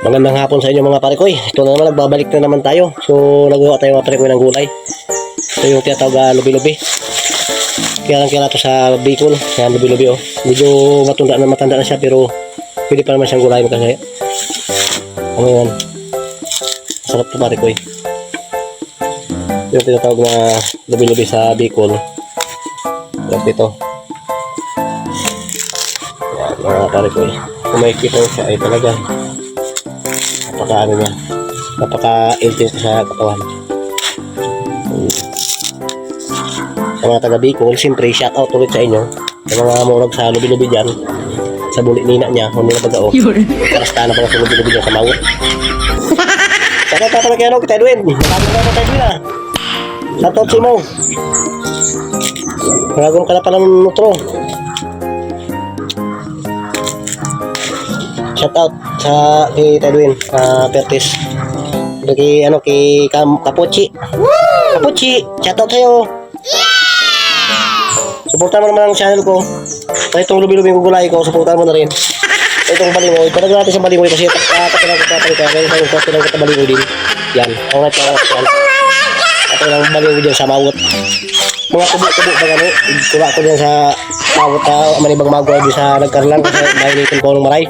Magandang hapon sa inyo mga parikoy. Ito na naman, nagbabalik na naman tayo. So, nagawa tayo mga parikoy ng gulay. Ito yung tinatawag na lubi-lubi. Kaya lang kaya to sa Bicol. Kaya lubi-lubi oh. Medyo matunda na matanda na siya pero pwede pa naman siyang gulay kasi. Ano yan? Sarap to parikoy. Yung tinatawag na lubi-lubi sa Bicol. Sarap ito. Yan, mga parikoy. Kung makikita siya ay talaga napaka ano niya. Napaka intense sa katawan. Sa mga taga Bicol siyempre shout out ulit sa inyo. Sa mga murag sa lubi-lubi dyan sa bulit nina niya kung nila baga oh karasta na pala sa lubi-lubi dyan sa mawot pala kay ano kita Edwin marami na Edwin ah. Shout out si mo Maragom ka na pala ng nutro. Shout out sa kay Edwin uh, Pertis kay ano kay Kam Kapuchi Kapuchi shout out sa'yo Suportahan mo naman ang channel ko kahit itong lubi-lubi ko gulay ko suportahan mo na rin itong balingoy parang natin sa balingoy kasi katapilang ko katapilang ko kaya itong katapilang ko balingoy din yan. Angat ka angat yan. Katapilang balingoy dyan sa mawot mga tubo-tubo ba gani kuha ko dyan sa mawot na manibang magway dyan sa nagkarlan kasi mahinitin ko ng maray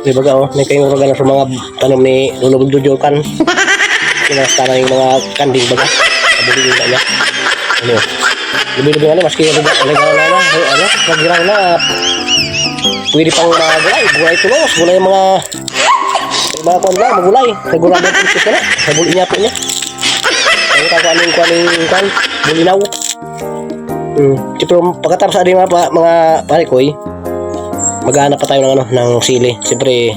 Di ba oh, may kayong regalo sa mga tanom ni Lulubog Jojokan. Kinasta na yung mga kanding baga. Kabuli yung kanya. Ano? Lubi-lubi nga na, maski yung regalo na na. Ay, ano? Magirang na. Pwede pang mga gulay. Gulay tulos. Gulay mga yung mga kuwan lang, magulay. Nagulay pulis ka na. Sa buli niya po niya. Ang tago anong kuwan yung kuwan. Bulinaw. Hmm. Pero pagkatapos sa mga, mga pare ko eh, maghanap pa tayo ng ano ng sili. Siyempre,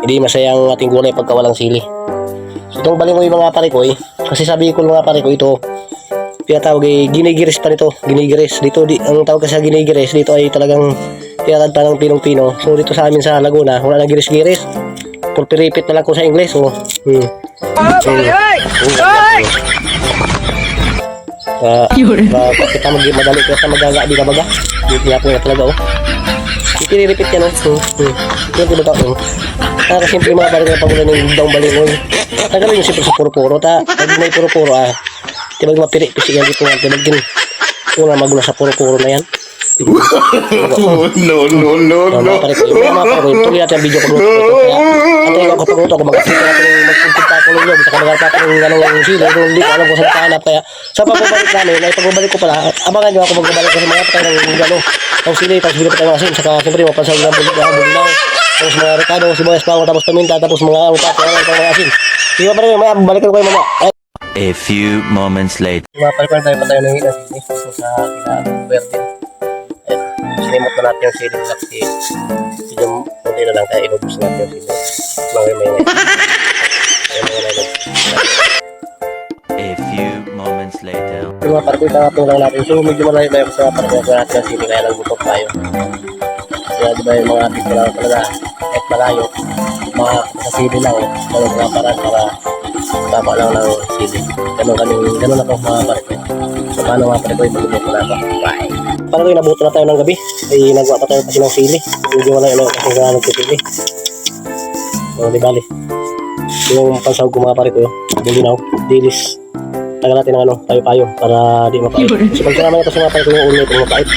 hindi masayang ating gulay pagka walang sili. So, itong balingoy mga pare ko eh, kasi sabi ko mga pare ko ito, tinatawag ay ginigiris pa nito, ginigiris. Dito, di, ang tawag kasi sa ginigiris, dito ay talagang tinatawag pa ng pinong-pino. So, dito sa amin sa Laguna, wala nang giris-giris. Pulpiripit na lang ko sa Ingles. So, hmm. So, Uh, uh, kita mag madali kita magagabi ka baga. Dito nga po na talaga oh. Ipiniripit yan, no? Hmm, hmm. Yung diba ka, oh. Ah, kasi siyempre mga balik na pangulan ng daong balingoy. Tagalin yung siyempre sa puro-puro, ta. Pag may puro-puro, ah. Diba mapiri-pisi yan dito nga. Diba din. Yung nga magulo sa puro-puro na yan. No, no, no, no. mga pare ko, yung mga pare ko, tuloy natin ang video pagluto ko ito. Ako pagluto ko, magkakita natin yung magpunta ko ninyo. Basta ka magkakita ng ganong sila. Pero hindi ko alam kung saan kahanap. Kaya, sa pagbabalik namin, ay pagbabalik ko pala, abangan nyo ako magbabalik kasi mga patay ng gano'n. Ang sili, tapos bilo pa tayo ng asin. Saka, siyempre, mapansag na bulit na bulinaw. Tapos mga rekado, sibuyas pa tapos paminta, tapos mga upat, mga asin. Di ba pare, may balikan ko kayo mama. Ay, A few moments later. mga palipan tayo pa tayo ng sa kina-Bertin. Sinimot na natin yung sili black tea. Medyo kunti na lang kaya ibubus natin yung sili. Mga may may. Kaya mga may A few moments later. Yung mga parkoy tatapong lang natin. So medyo malayo tayo sa parkoy natin ng sili kaya lang butok tayo. Kaya di ba yung mga artista lang talaga kahit malayo. Mga sa sili lang. Mga mga paraan para tama lang ng sili. Ganun kami, ganun ako mga parkoy. Paano mga parkoy magbubuto na ako. Bye. Yung nabuto na tayo ng gabi. Ay nagawa pa tayo kasi ng sili. Medyo wala yung kasi nga nagsisili. So di bali. Yung pansahog ko mga pare ko, bulinaw, dilis. Tagal natin ng ano, tayo-payo para di mapait. So pag sinama natin sa mga pare ko yung ulo nito mapait.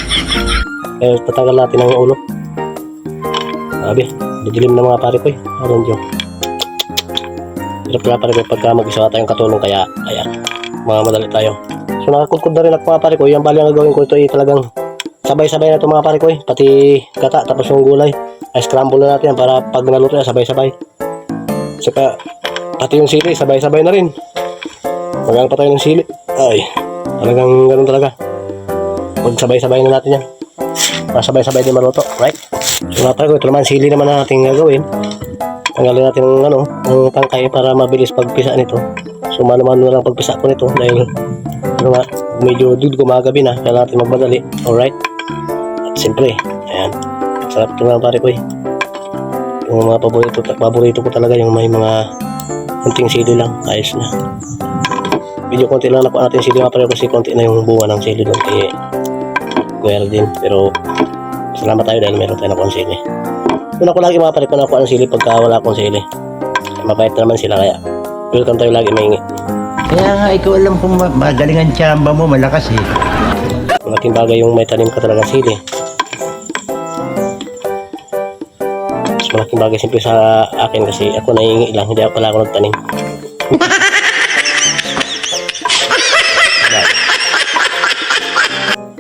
Eh, tatagal natin ang ulo. Sabi, didilim na mga pare ko eh. Aron dyan. Hirap nga pare ko pagka mag-isa tayong katulong kaya, kaya, mga madali tayo. So nakakudkod na rin ako mga pare ko. Yung bali ang gagawin ko ito ay talagang sabay-sabay na ito mga pare ko eh. Pati gata tapos yung gulay. Ay scramble na natin yan para pag naluto na sabay-sabay. Saka pati yung sili sabay-sabay na rin. Magang pa tayo ng sili. Ay, talagang ganun talaga. Pag sabay-sabay na natin yan. Para sabay-sabay din maluto. Right? So mga pare ko, ito naman sili naman na natin gagawin. Tanggalin natin ng ano, ng tangkay para mabilis pagpisa nito. So mano-mano na lang pagpisa ko nito dahil nga, medyo dud gumagabi na. Kailangan natin magmadali. Alright? At siyempre, ayan. Sarap ito mga pare ko eh. Yung mga paborito, paborito ko talaga yung may mga kunting sili lang. Ayos na. Medyo konti lang nakuha natin sili mga pare kasi konti na yung bunga ng sili doon kay Kuya din. Pero salamat tayo dahil meron tayo nakuha sili. Una ko lagi mga pare, kung ako ang sili pagka wala akong sili. Mabait naman sila kaya. Welcome tayo lagi maingi. Kaya nga, ikaw alam kung ma- magaling ang tsamba mo, malakas eh. Malaking bagay yung may tanim ka talaga sili. Mas malaking bagay siyempre sa akin kasi ako naiingi lang, hindi ako pala ako nagtanim.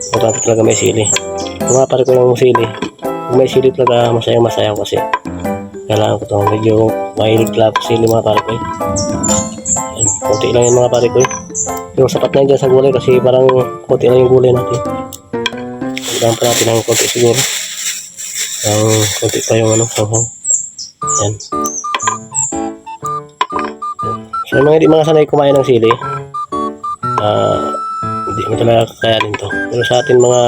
Importante talaga may sili. Kung nga pare ko yung sili, kung may sili talaga masaya masaya ako kasi kailangan ko to medyo mahilig lang ako sili mga pare ko eh. Kunti lang yung mga pare ko eh. Yung sapat na dyan sa gulay kasi parang konti lang yung gulay natin. Kailangan pa natin ng konti siguro. Ang konti pa yung ano, sanghaw. Yan. So yung mga hindi mga sanay kumain ng sili, ah, hindi mo talaga kakayanin to. Pero sa atin mga,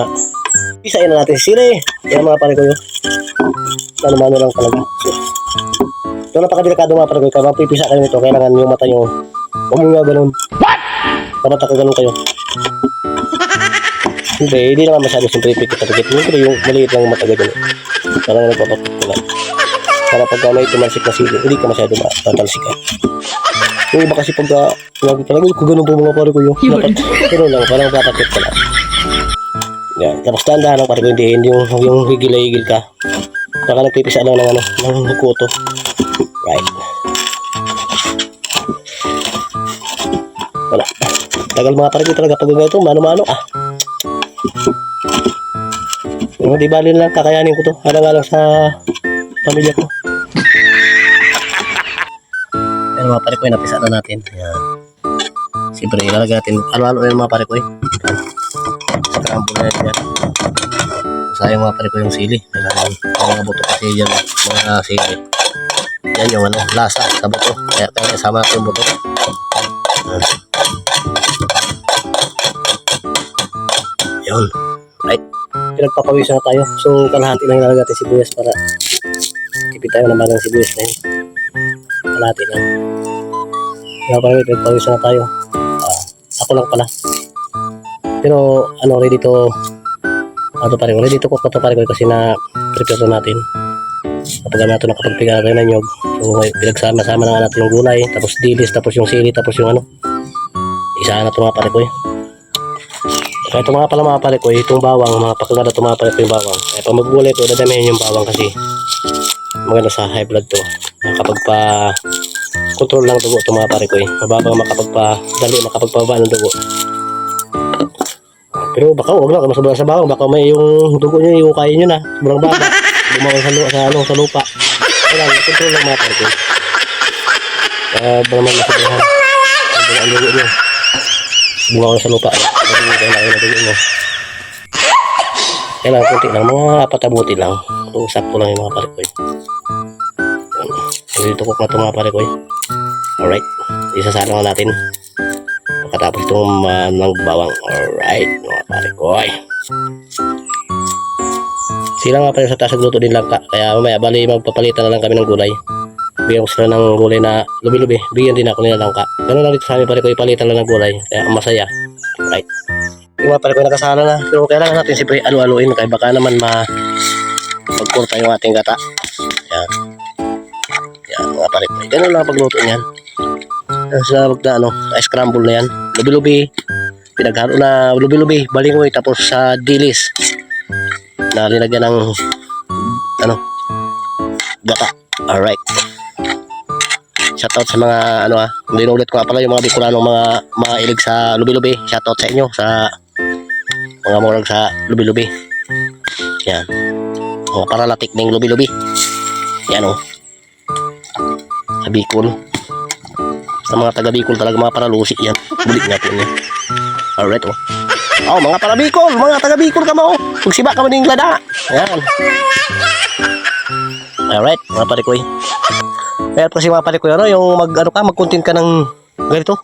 isain na natin si sili. Yan mga pare ko yun. Ano-mano lang talaga. So, ito napakadelikado mga pare ko. Kaya mapipisa kayo nito, kailangan yung mata nyo, huwag mo nga ganun. Dapat nakaganon kayo. Hindi, hindi naman masyado siyempre pikit-pikit. Siyempre yung maliit lang yung mata ganun. Parang nagpapapulat lang. Para pagka may tumalsik na sili, hindi ka masyado matatalsikan. Yung iba kasi pagka lagi talaga, kung ganun po mga pare ko yung dapat, pero lang, parang patakit ka lang. Yan. Tapos tandaan ng pare ko, hindi, hindi yung, yung higil-higil ka. Baka nagpipisa lang ng ano, ng kuto. Right. Tagal mga pare ko talaga pag ganito, mano-mano ah. Yung di bali lang kakayanin ko to. Alang alang sa pamilya ko. Ayan mga pare ko, napisa na natin. Ayan. Siyempre, ilalagay natin. Halo-halo yan mga pare ko eh. Scramble na yan. Sayang mga pare ko yung sili. Kailangan mga buto kasi yan mga sili. Yan yung ano, lasa sa buto. Kaya kaya sama natin yung buto. Ayan. Yun. Right. Pinagpapawisan na tayo. So, kalahati lang ilalagay natin sibuyas para tipid tayo ng bagang sibuyas na yun. Kalahati lang. Kaya parang pinagpawisan na tayo. Ah, ako lang pala. Pero, ano, ready to ano pa rin, ready to cook na to pa rin kasi na prepare na natin. Kapag natin nakapagpiga tayo ng nyog, so may pinagsama-sama na nga natin yung gulay, tapos dilis, tapos yung sili, tapos yung ano, isa na ito mga pare ko eh. Kaya ito mga pala mga pare ko, itong bawang, mga pakaganda ito mga pare ko yung bawang. Kaya pag magulay ito, dadamihan yung bawang kasi maganda sa high blood to. Makapagpa control lang dugo ito mga pare ko eh. Mababa makapagpa dali, makapagpababa ng dugo. Pero baka wag lang masabay sa bawang, baka may yung dugo niyo yung kaya niyo na, sobrang baba. Bumawa sa, sa, ano, sa lupa. Kailangan, control lang mga pare ko. Kaya ba naman masabihan. Ang dugo Bumawa sa lupa. Kayo lang yung dugo niyo. Kailangan kunti lang, mga apat na buti lang. Kung sakto lang yung mga pare ko. Yan. Dito ko na ito mga pare ko. eh. Alright. Isasala na natin. Pagkatapos itong uh, ng bawang. Alright, mga pare ko. ay. Sila nga pala sa taas din lang ka. Kaya mamaya bali magpapalitan na lang kami ng gulay. Bigyan sila ng gulay na lubi-lubi. Bigyan din ako nila lang ka. Ganun lang dito sa amin pare ko ipalitan lang ng gulay. Kaya masaya. Right. Yung mga pare ko nakasala na. Pero kailangan natin siyempre alu-aluin. Kaya baka naman ma magkurta yung ating gata. Yan. Yan mga pare ko. Ganun lang pagluto niyan sa na ano, scramble na yan. Lubi-lubi. Pinaghalo na lubi-lubi, balingoy tapos sa dilis. Na linagyan ng ano, gata. Alright. Shoutout sa mga ano ah, hindi na ulit ko nga pala yung mga Bicolano mga mga sa lubi-lubi. Shoutout sa inyo sa mga morag sa lubi-lubi. Yan. Mga paralatik ng lubi-lubi. Yan oh. Sa Bicol sa mga taga Bicol talaga mga paralusi yan. Bulik natin yan. Alright oh. Oh, mga taga Bicol, mga taga Bicol ka mo. Magsiba ka mo din lada. Yan. Alright, mga pare ko eh. Kaya kasi mga pare ko yung mag ano ka, mag-content ka ng ganito.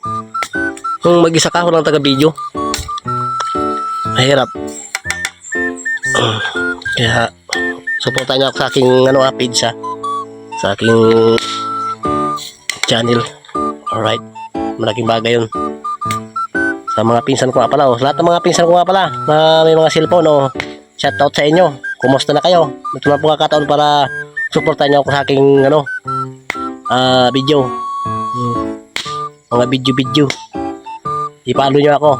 Yung mag-isa ka, walang taga video. Mahirap. Kaya, supportan niyo ako sa aking ano, ah, page ha. Sa aking channel. Alright. Malaking bagay yun. Sa mga pinsan ko nga pala. Oh. Lahat ng mga pinsan ko nga pala na may mga cellphone. Oh. Shoutout sa inyo. Kumusta na kayo? Ito na po kakataon para supportan niyo ako sa aking ano ah video. Hmm. Mga video-video. I-follow niyo ako.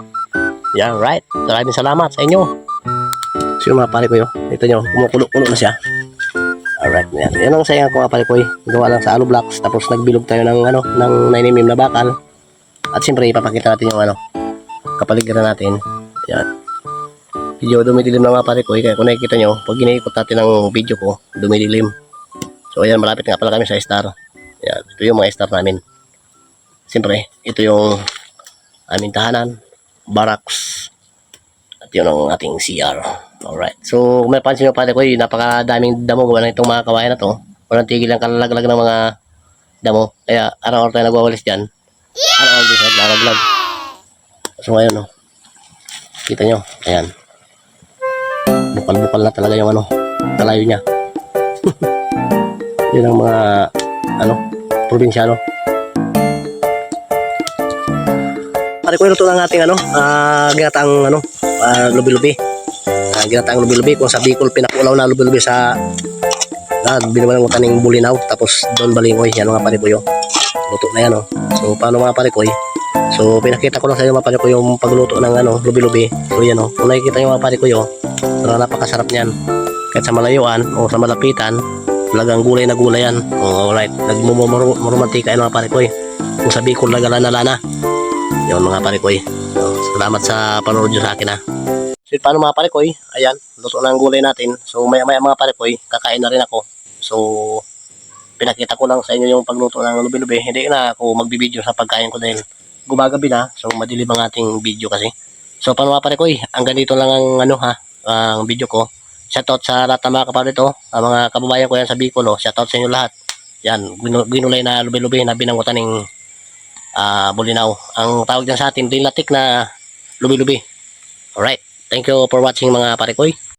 Yeah, right. Maraming salamat sa inyo. So mga pare ko yun. Ito nyo, kumukulo-kulo na siya. Alright, yan. Yan ang sayang ko mga pare ko eh. Gawa lang sa alo blocks. Tapos nagbilog tayo ng ano, ng 9mm na bakal. At siyempre, ipapakita natin yung ano, kapaligiran natin. Yan. Video dumidilim na mga pare ko. Kaya kung nakikita nyo, pag iniikot natin ang video ko, dumidilim. So ayan, malapit nga pala kami sa star. Ito yung mga star namin. Siyempre, ito yung aming tahanan, barracks, at yun ang ating CR. Alright. So, kung may pansin nyo pare ko, yung napakadaming damo gawa na itong mga kawayan na to. Walang tigil ang kalalaglag ng mga damo. Kaya, araw-araw tayo nagwawalis dyan. Araw-araw din sa naglalaglag. So, ngayon, no. Kita nyo. Ayan. Bukal-bukal na talaga yung ano. Kalayo niya. yun ang mga, ano, probinsyano. Pare ko ito ang ating ano, ah ginataang ano, ah, lubi-lubi. Ah, ginataang lubi-lubi kung sa Bicol pinakulaw na lubi-lubi sa ah, binawalan mo taning bulinaw tapos doon balingoy yan mga pare ko yo. Luto na yan oh. So paano mga pare ko So pinakita ko lang sa inyo mga pare ko yung pagluto ng ano, lubi-lubi. So yan oh. Kung nakikita niyo mga pare ko talaga napakasarap niyan. Kahit sa malayuan o sa malapitan, talagang gulay na gulay yan. Oh, alright. Nagmumuromantika yan mga pare ko Kung sa Bicol nagalana-lana. Yun mga pare ko So, salamat sa panonood nyo sa akin ha. So paano mga pare ko ayan, luto na ang gulay natin. So maya maya mga pare ko kakain na rin ako. So pinakita ko lang sa inyo yung pagluto ng lubi-lubi. Hindi na ako magbibideo sa pagkain ko dahil gumagabi na. So madilim ang ating video kasi. So paano mga pare ko hanggang dito lang ang ano ha, ang video ko. Shoutout sa lahat ng mga kapatid ko, ang mga kababayan ko yan sa Bicol. Oh. Shoutout sa inyo lahat. Yan, ginu- ginulay na lubi-lubi na binangutan ng ah bulinaw. Ang tawag dyan sa atin, dilatik na lubi-lubi. Alright. Thank you for watching mga pare ko.